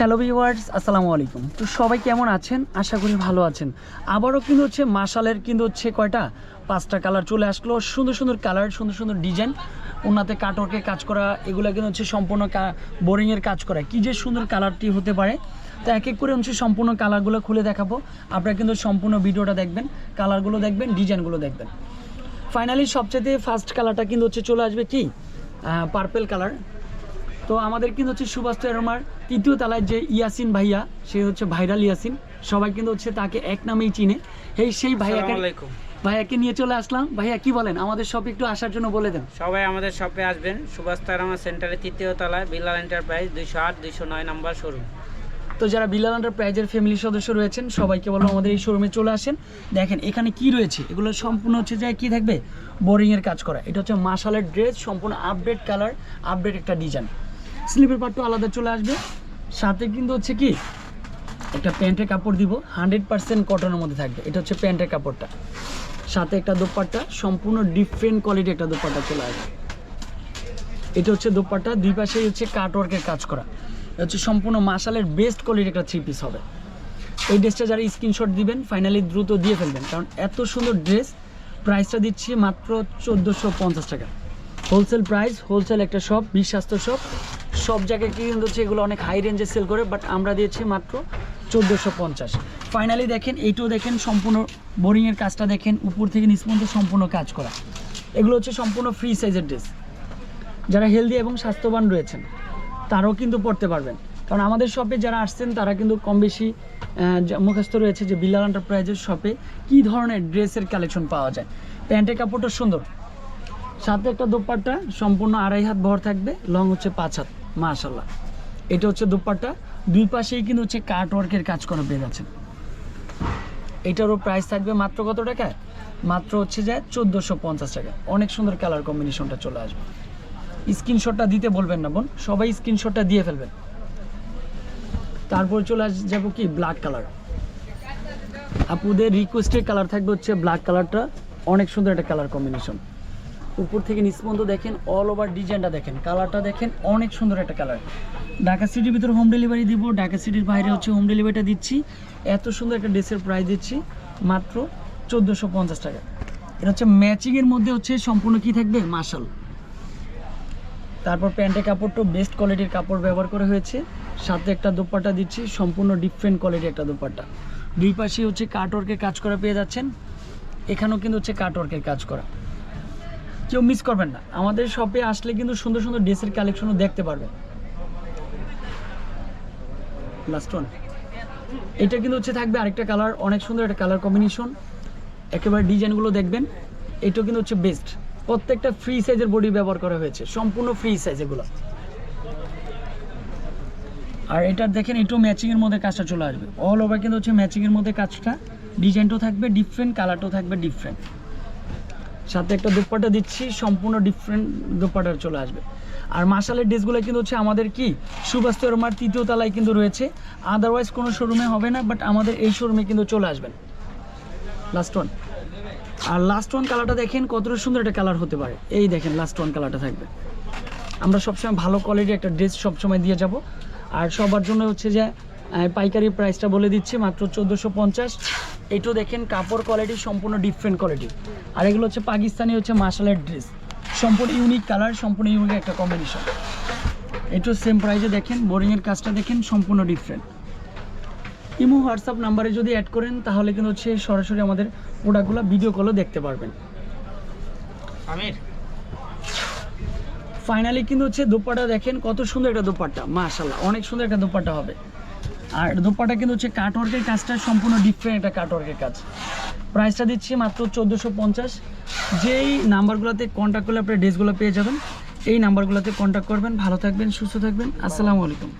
Hello viewers আসসালামু আলাইকুম। তো সবাই কেমন আছেন? আশা করি ভালো আছেন। আবারও কিন্তু হচ্ছে মাশালের কিন্তু হচ্ছে কয়টা? পাঁচটা কালার চলে আসলো। সুন্দর সুন্দর কালার সুন্দর সুন্দর ডিজাইন ওনাতে কাটরকে কাজ করা, এগুলো কিন্তু হচ্ছে সম্পূর্ণ বোরিংয়ের কাজ করা। কী যে সুন্দর কালারটি হতে পারে। তো এক এক করে হচ্ছে সম্পূর্ণ কালারগুলো খুলে দেখাবো। আপনারা কিন্তু সম্পূর্ণ ভিডিওটা দেখবেন কালারগুলো দেখবেন ডিজাইনগুলো দেখবেন। ফাইনালি সবচেয়ে ফার্স্ট কালারটা কিন্তু হচ্ছে চলে আসবে কি? পার্পেল কালার তো আমাদের কিন্তু হচ্ছে সুভাষ এরমার তৃতীয় তলায় যে ইয়াসিন ভাইয়া সে হচ্ছে ভাইরাল ইয়াসিন। সবাই কিন্তু হচ্ছে তাকে এক নামেই চিনে। এই সেই ভাইয়াকে ভাইয়াকে নিয়ে চলে আসলাম। ভাইয়া কি বলেন? আমাদের সব একটু আসার জন্য বলে দেন। সবাই আমাদের শপে আসবেন। সুভাষ তারামা সেন্টারের তৃতীয় তলায় বিলাল এন্টারপ্রাইজ দুইশো আট দুইশো নয় নাম্বার শোরুম। তো যারা বিলাল প্রাইজের ফ্যামিলি সদস্য রয়েছেন সবাইকে বলব আমাদের এই শোরুমে চলে আসেন। দেখেন এখানে কি রয়েছে? এগুলো সম্পূর্ণ হচ্ছে যে কি থাকবে? বোরিংয়ের কাজ করা। এটা হচ্ছে মাসালের ড্রেস সম্পূর্ণ আপডেট কালার আপডেট একটা ডিজাইন স্লিপের পার্টও আলাদা চলে আসবে। সাথে কিন্তু হচ্ছে কি, একটা প্যান্টের কাপড় দিব, হান্ড্রেড পার্সেন্ট কটনের মধ্যে থাকবে। এটা হচ্ছে প্যান্টের কাপড়টা। সাথে একটা দোপাট্টা, সম্পূর্ণ ডিফারেন্ট কোয়ালিটি একটা দোপাট্টা চলে আসবে। এটা হচ্ছে দোপাট্টা, দুই পাশেই হচ্ছে কাটওয়ার্কের কাজ করা। এটা হচ্ছে সম্পূর্ণ মাসালের বেস্ট কোয়ালিটির একটা থ্রি পিস হবে। এই ড্রেসটা যারা স্ক্রিনশট দিবেন ফাইনালি দ্রুত দিয়ে ফেলবেন। কারণ এত সুন্দর ড্রেস প্রাইসটা দিচ্ছি মাত্র চোদ্দোশো টাকা। হোলসেল প্রাইস হোলসেল একটা শপ বিশ্বাস্ত শপ সব জায়গায় কিন্তু হচ্ছে এগুলো অনেক হাই রেঞ্জে সেল করে বাট আমরা দিয়েছি মাত্র চোদ্দোশো পঞ্চাশ। ফাইনালি দেখেন, এইটাও দেখেন, সম্পূর্ণ বোরিংয়ের কাজটা দেখেন, উপর থেকে নিচ সম্পূর্ণ কাজ করা। এগুলো হচ্ছে সম্পূর্ণ ফ্রি সাইজের ড্রেস যারা হেলদি এবং স্বাস্থ্যবান রয়েছেন, তারাও কিন্তু পড়তে পারবেন। কারণ আমাদের শপে যারা আসছেন, তারা কিন্তু কম বেশি মুখস্থ রয়েছে যে বিল্লাল এন্টারপ্রাইজের শপে কী ধরনের ড্রেসের কালেকশন পাওয়া যায়। প্যান্টের কাপড়টা সুন্দর। সাথে একটা দোপাট্টা, সম্পূর্ণ আড়াই হাত ভর থাকবে লং হচ্ছে পাঁচ হাত। মাশাল্লাহ এটা হচ্ছে দোপাট্টা। দুই পাশেই কিন্তু হচ্ছে কাট ওয়ার্কের কাজ করা পেয়ে যাচ্ছেন। এটারও প্রাইস থাকবে মাত্র কত টাকা? মাত্র হচ্ছে যে চোদ্দোশো পঞ্চাশ টাকা। অনেক সুন্দর কালার কম্বিনেশনটা চলে আসবে। স্ক্রিনশটটা দিতে বলবেন না বোন, সবাই স্ক্রিনশটটা দিয়ে ফেলবেন। তারপর চলে যাব কি? ব্ল্যাক কালার আপুদের রিকোয়েস্টের কালার থাকবে হচ্ছে ব্ল্যাক কালারটা অনেক সুন্দর একটা কালার কম্বিনেশন উপর থেকে নিচ দেখেন অল ওভার ডিজাইনটা দেখেন কালারটা দেখেন, অনেক সুন্দর একটা কালার ঢাকা সিটির ভিতরে হোম ডেলিভারি দিব, ঢাকা সিটির বাইরে হচ্ছে হোম ডেলিভারিটা দিচ্ছি। এত সুন্দর একটা ড্রেসের প্রাইস দিচ্ছি, মাত্র চোদ্দোশো পঞ্চাশ টাকা। এটা হচ্ছে ম্যাচিংয়ের মধ্যে হচ্ছে সম্পূর্ণ কি থাকবে? মার্শাল তারপর প্যান্টের কাপড়টা বেস্ট কোয়ালিটির কাপড় ব্যবহার করা হয়েছে। সাথে একটা দোপাট্টা দিচ্ছি, সম্পূর্ণ ডিফারেন্ট কোয়ালিটির একটা দোপাট্টা। দুই পাশে হচ্ছে কাটওয়ার্কের কাজ করা পেয়ে যাচ্ছেন। এখানেও কিন্তু হচ্ছে কাটওয়ার্কের কাজ করা। কেউ মিস করবেন না। আমাদের শপে আসলে কিন্তু সুন্দর সুন্দর ড্রেসের কালেকশনও দেখতে পারবেন। লাস্ট ওয়ান এটা কিন্তু হচ্ছে থাকবে আরেকটা কালার অনেক সুন্দর একটা কালার কম্বিনেশন একেবারে ডিজাইনগুলো দেখবেন। এটাও কিন্তু হচ্ছে বেস্ট প্রত্যেকটা ফ্রি সাইজের বডি ব্যবহার করা হয়েছে। সম্পূর্ণ ফ্রি সাইজ এগুলো। আর এটা দেখেন, এটাও ম্যাচিংয়ের মধ্যে কাজটা চলে আসবে। অল ওভার কিন্তু হচ্ছে ম্যাচিংয়ের মধ্যে কাজটা। ডিজাইনটাও থাকবে ডিফারেন্ট কালারটাও থাকবে ডিফারেন্ট সাথে একটা দোপাট্টা দিচ্ছি, সম্পূর্ণ ডিফারেন্ট দোপাট্টা চলে আসবে। আর মাসালের ড্রেসগুলো কিন্তু হচ্ছে আমাদের কি? সুবাস্ত রমার তৃতীয় তলায় কিন্তু রয়েছে। আদারওয়াইজ কোনো শোরুমে হবে না বাট আমাদের এই শোরুমে কিন্তু চলে আসবেন। লাস্ট ওয়ান আর লাস্ট ওয়ান কালারটা দেখেন, কতটা সুন্দর একটা কালার হতে পারে। এই দেখেন লাস্ট ওয়ান কালারটা থাকবে। আমরা সবসময় ভালো কোয়ালিটির একটা ড্রেস সবসময় দিয়ে যাব। আর সবার জন্য হচ্ছে যে পাইকারি প্রাইসটা বলে দিচ্ছি, মাত্র চোদ্দোশো পঞ্চাশ। এটাও দেখেন কাপড় কোয়ালিটি সম্পূর্ণ ডিফারেন্ট কোয়ালিটি আর এগুলো হচ্ছে পাকিস্তানি হচ্ছে মার্শালের ড্রেস সম্পূর্ণ ইউনিক কালার সম্পূর্ণ ইউনিক একটা কম্বিনেশন এটাও সেম প্রাইজে দেখেন বোরিংয়ের কাজটা দেখেন সম্পূর্ণ ডিফারেন্ট ইমো হোয়াটসঅ্যাপ নাম্বারে যদি অ্যাড করেন তাহলে কিন্তু হচ্ছে সরাসরি আমাদের প্রোডাক্টগুলো ভিডিও কলও দেখতে পারবেন। আমির? ফাইনালি কিন্তু হচ্ছে দোপাটা দেখেন কত সুন্দর একটা দোপাট্টা মাশাল্লাহ অনেক সুন্দর একটা দোপাট্টা হবে। আর দোপাটা কিন্তু হচ্ছে কাটওয়ার্কের কাজটা সম্পূর্ণ ডিফারেন্ট একটা কাটওয়ার্কের কাজ। প্রাইসটা দিচ্ছি মাত্র চোদ্দোশো পঞ্চাশ। যেই নাম্বারগুলোতে কন্ট্যাক্ট করলে আপনার ড্রেসগুলো পেয়ে যাবেন, এই নাম্বারগুলোতে কন্ট্যাক্ট করবেন। ভালো থাকবেন, সুস্থ থাকবেন। আসসালামু আলাইকুম।